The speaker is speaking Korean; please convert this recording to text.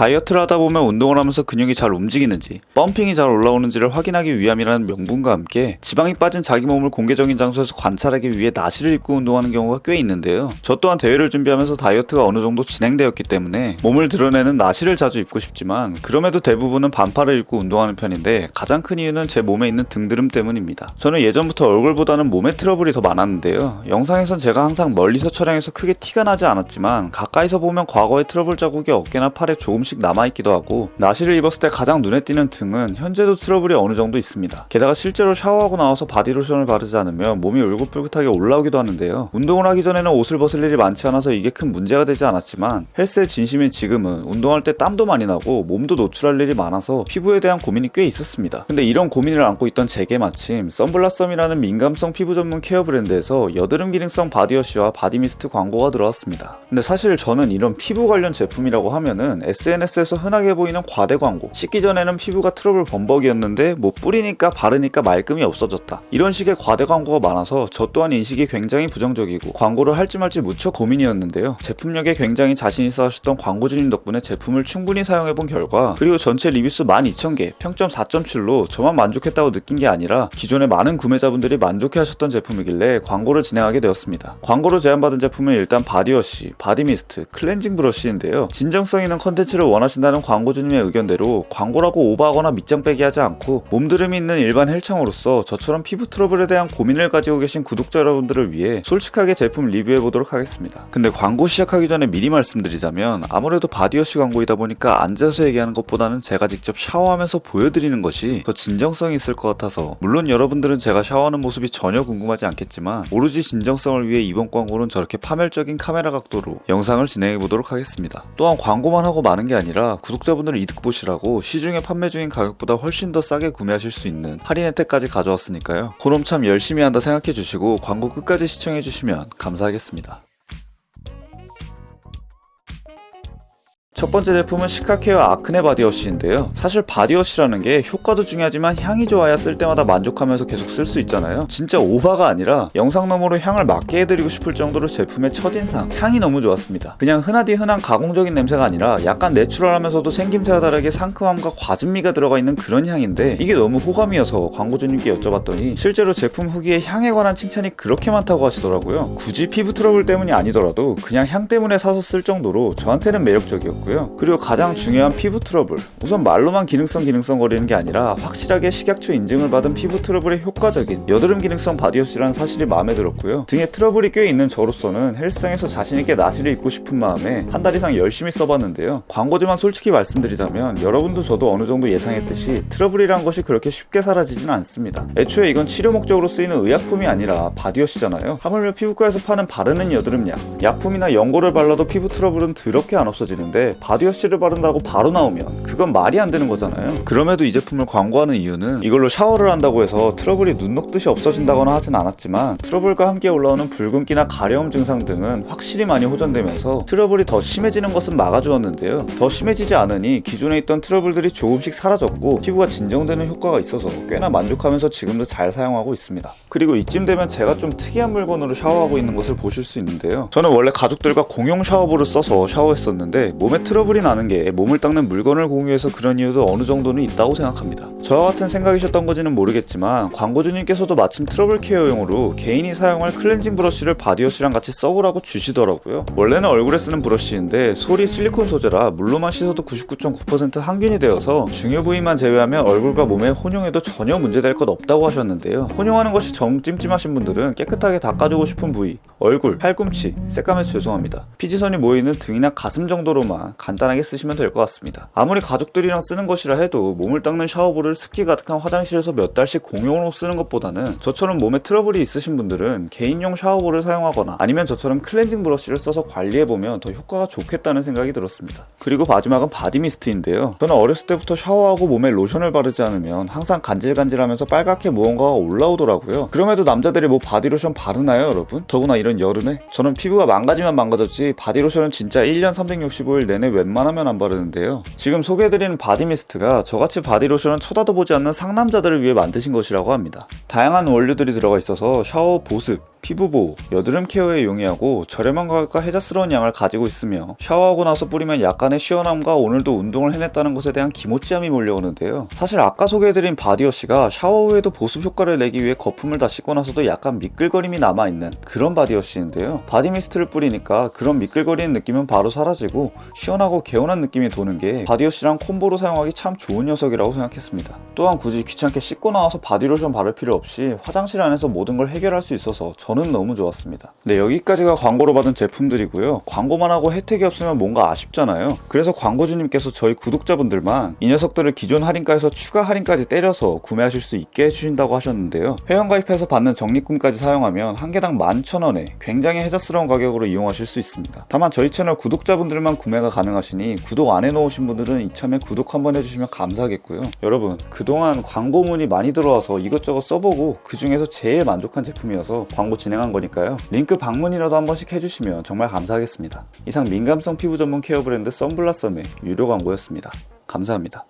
다이어트를 하다 보면 운동을 하면서 근육이 잘 움직이는지, 펌핑이 잘 올라오는지를 확인하기 위함이라는 명분과 함께 지방이 빠진 자기 몸을 공개적인 장소에서 관찰하기 위해 나시를 입고 운동하는 경우가 꽤 있는데요. 저 또한 대회를 준비하면서 다이어트가 어느 정도 진행되었기 때문에 몸을 드러내는 나시를 자주 입고 싶지만 그럼에도 대부분은 반팔을 입고 운동하는 편인데 가장 큰 이유는 제 몸에 있는 등드름 때문입니다. 저는 예전부터 얼굴보다는 몸에 트러블이 더 많았는데요. 영상에선 제가 항상 멀리서 촬영해서 크게 티가 나지 않았지만 가까이서 보면 과거의 트러블 자국이 어깨나 팔에 조금씩 남아있기도 하고 나시를 입었을 때 가장 눈에 띄는 등은 현재도 트러블이 어느 정도 있습니다. 게다가 실제로 샤워하고 나와서 바디로션을 바르지 않으면 몸이 울긋불긋하게 올라오기도 하는데요. 운동을 하기 전에는 옷을 벗을 일이 많지 않아서 이게 큰 문제가 되지 않았지만 헬스의 진심인 지금은 운동할 때 땀도 많이 나고 몸도 노출할 일이 많아서 피부에 대한 고민이 꽤 있었습니다. 근데 이런 고민을 안고 있던 제게 마침 썬블라썸이라는 민감성 피부 전문 케어 브랜드에서 여드름 기능성 바디워시와 바디미스트 광고가 들어왔습니다. 근데 사실 저는 이런 피부 관련 제품이라고 하면은 SNS 에서 흔하게 보이는 과대 광고. 씻기 전에는 피부가 트러블 범벅이었는데 뭐 뿌리니까 바르니까 말끔히 없어졌다. 이런 식의 과대 광고가 많아서 저 또한 인식이 굉장히 부정적이고 광고를 할지 말지 무척 고민이었는데요. 제품력에 굉장히 자신 있어 하셨던 광고주님 덕분에 제품을 충분히 사용해 본 결과 그리고 전체 리뷰수 12,000개 평점 4.7로 저만 만족했다고 느낀 게 아니라 기존의 많은 구매자분들이 만족해 하셨던 제품이길래 광고를 진행하게 되었습니다. 광고로 제안받은 제품은 일단 바디워시, 바디미스트, 클렌징 브러쉬인데요. 진정성 있는 컨텐츠를 원하신다는 광고주님의 의견대로 광고라고 오버하거나 밑장 빼기 하지 않고 몸드름이 있는 일반 헬창으로서 저처럼 피부 트러블에 대한 고민을 가지고 계신 구독자 여러분들을 위해 솔직하게 제품 리뷰해 보도록 하겠습니다. 근데 광고 시작하기 전에 미리 말씀드리자면 아무래도 바디워시 광고이다 보니까 앉아서 얘기하는 것보다는 제가 직접 샤워하면서 보여드리는 것이 더 진정성이 있을 것 같아서 물론 여러분들은 제가 샤워하는 모습이 전혀 궁금하지 않겠지만 오로지 진정성을 위해 이번 광고는 저렇게 파멸적인 카메라 각도로 영상을 진행해 보도록 하겠습니다. 또한 광고만 하고 마는 게 아니라 구독자분들 이득 보시라고 시중에 판매 중인 가격보다 훨씬 더 싸게 구매하실 수 있는 할인 혜택까지 가져왔으니까요. 그럼 참 열심히 한다 생각해 주시고 광고 끝까지 시청해 주시면 감사하겠습니다. 첫 번째 제품은 시카케어 아크네 바디워시인데요. 사실 바디워시라는 게 효과도 중요하지만 향이 좋아야 쓸 때마다 만족하면서 계속 쓸 수 있잖아요. 진짜 오바가 아니라 영상 너머로 향을 맡게 해드리고 싶을 정도로 제품의 첫인상, 향이 너무 좋았습니다. 그냥 흔하디 흔한 가공적인 냄새가 아니라 약간 내추럴하면서도 생김새와 다르게 상큼함과 과즙미가 들어가 있는 그런 향인데 이게 너무 호감이어서 광고주님께 여쭤봤더니 실제로 제품 후기에 향에 관한 칭찬이 그렇게 많다고 하시더라고요. 굳이 피부 트러블 때문이 아니더라도 그냥 향 때문에 사서 쓸 정도로 저한테는 매력적이었고요. 그리고 가장 중요한 피부 트러블. 우선 말로만 기능성 기능성 거리는 게 아니라 확실하게 식약처 인증을 받은 피부 트러블에 효과적인 여드름 기능성 바디워시라는 사실이 마음에 들었고요. 등에 트러블이 꽤 있는 저로서는 헬스장에서 자신있게 나시를 입고 싶은 마음에 한 달 이상 열심히 써봤는데요. 광고지만 솔직히 말씀드리자면 여러분도 저도 어느 정도 예상했듯이 트러블이란 것이 그렇게 쉽게 사라지진 않습니다. 애초에 이건 치료 목적으로 쓰이는 의약품이 아니라 바디워시잖아요. 하물며 피부과에서 파는 바르는 여드름약, 약품이나 연고를 발라도 피부 트러블은 더럽게 안 없어지는데 바디워시를 바른다고 바로 나오면 그건 말이 안 되는 거잖아요. 그럼에도 이 제품을 광고하는 이유는 이걸로 샤워를 한다고 해서 트러블이 눈 녹듯이 없어진다거나 하진 않았지만 트러블과 함께 올라오는 붉은기나 가려움 증상 등은 확실히 많이 호전되면서 트러블이 더 심해지는 것은 막아주었는데요. 더 심해지지 않으니 기존에 있던 트러블들이 조금씩 사라졌고 피부가 진정되는 효과가 있어서 꽤나 만족하면서 지금도 잘 사용하고 있습니다. 그리고 이쯤 되면 제가 좀 특이한 물건으로 샤워하고 있는 것을 보실 수 있는데요. 저는 원래 가족들과 공용 샤워볼을 써서 샤워했었는데 몸에 트러블이 나는 게 몸을 닦는 물건을 공유해서 그런 이유도 어느 정도는 있다고 생각합니다. 저와 같은 생각이셨던 건지는 모르겠지만 광고주님께서도 마침 트러블 케어용으로 개인이 사용할 클렌징 브러쉬를 바디워시랑 같이 써보라고 주시더라고요. 원래는 얼굴에 쓰는 브러쉬인데 솔이 실리콘 소재라 물로만 씻어도 99.9% 항균이 되어서 중요 부위만 제외하면 얼굴과 몸에 혼용해도 전혀 문제될 것 없다고 하셨는데요. 혼용하는 것이 정 찜찜하신 분들은 깨끗하게 닦아주고 싶은 부위, 얼굴, 팔꿈치, 새까매서 죄송합니다. 피지선이 모이는 등이나 가슴 정도로만 간단하게 쓰시면 될 것 같습니다. 아무리 가족들이랑 쓰는 것이라 해도 몸을 닦는 샤워볼을 습기 가득한 화장실에서 몇 달씩 공용으로 쓰는 것보다는 저처럼 몸에 트러블이 있으신 분들은 개인용 샤워볼을 사용하거나 아니면 저처럼 클렌징 브러쉬를 써서 관리해보면 더 효과가 좋겠다는 생각이 들었습니다. 그리고 마지막은 바디미스트인데요. 저는 어렸을 때부터 샤워하고 몸에 로션을 바르지 않으면 항상 간질간질하면서 빨갛게 무언가가 올라오더라고요. 그럼에도 남자들이 뭐 바디로션 바르나요, 여러분? 더구나 이런 여름에? 저는 피부가 망가지면 망가졌지 바디로션은 진짜 1년 365일 내내 웬만하면 안 바르는데요. 지금 소개해드리는 바디미스트가 저같이 바디로션은 쳐다도 보지 않는 상남자들을 위해 만드신 것이라고 합니다. 다양한 원료들이 들어가 있어서 샤워 보습, 피부 보호, 여드름 케어에 용이하고 저렴한 가격과 혜자스러운 양을 가지고 있으며 샤워하고 나서 뿌리면 약간의 시원함과 오늘도 운동을 해냈다는 것에 대한 기모찌함이 몰려오는데요. 사실 아까 소개해드린 바디워시가 샤워 후에도 보습 효과를 내기 위해 거품을 다 씻고 나서도 약간 미끌거림이 남아있는 그런 바디워시인데요. 바디미스트를 뿌리니까 그런 미끌거리는 느낌은 바로 사라지고 시원하고 개운한 느낌이 도는 게 바디워시랑 콤보로 사용하기 참 좋은 녀석이라고 생각했습니다. 또한 굳이 귀찮게 씻고 나와서 바디로션 바를 필요 없이 화장실 안에서 모든 걸 해결할 수 있어서 저는 너무 좋았습니다. 네, 여기까지가 광고로 받은 제품들이고요. 광고만 하고 혜택이 없으면 뭔가 아쉽잖아요. 그래서 광고주님께서 저희 구독자분들만 이 녀석들을 기존 할인가에서 추가 할인까지 때려서 구매하실 수 있게 해주신다고 하셨는데요. 회원가입해서 받는 적립금까지 사용하면 한 개당 11,000원에 굉장히 혜자스러운 가격으로 이용하실 수 있습니다. 다만 저희 채널 구독자분들만 구매가 가능하시니 구독 안 해놓으신 분들은 이참에 구독 한번 해주시면 감사하겠고요. 여러분 그동안 광고문이 많이 들어와서 이것저것 써보고 그 중에서 제일 만족한 제품이어서 광고 진행한 거니까요. 링크 방문이라도 한 번씩 해주시면 정말 감사하겠습니다. 이상 민감성 피부 전문 케어 브랜드 썬블라썸의 유료 광고였습니다. 감사합니다.